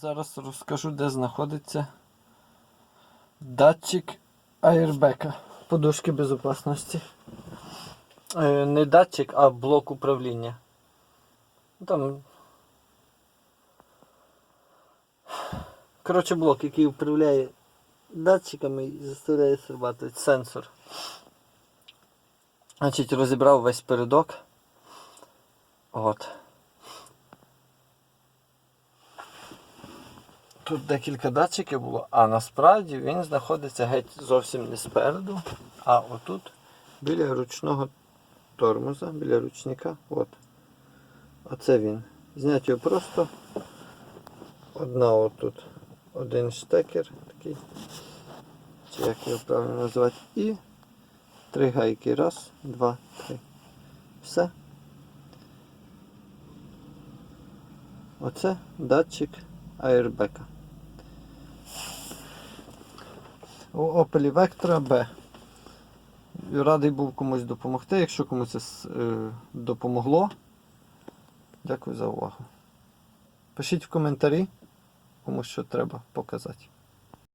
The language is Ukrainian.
Зараз розкажу, де знаходиться датчик аербека. Подушки безпечності. Е, не датчик, а блок управління. Там. Коротше, блок, який управляє датчиками і заставляє срабатувати сенсор. Значить, розібрав весь передок. От. Тут декілька датчиків було, а насправді він знаходиться геть зовсім не спереду, а отут біля ручного тормоза, біля ручника. От. Оце він. Зняти його просто. Одна отут. Один штекер такий. Чи як його правильно називати. І три гайки. Раз, два, три. Все. Оце датчик аербека. Opel Vectra B. Радий був комусь допомогти. Якщо комусь це е, допомогло, дякую за увагу. Пишіть в коментарі, кому що треба показати.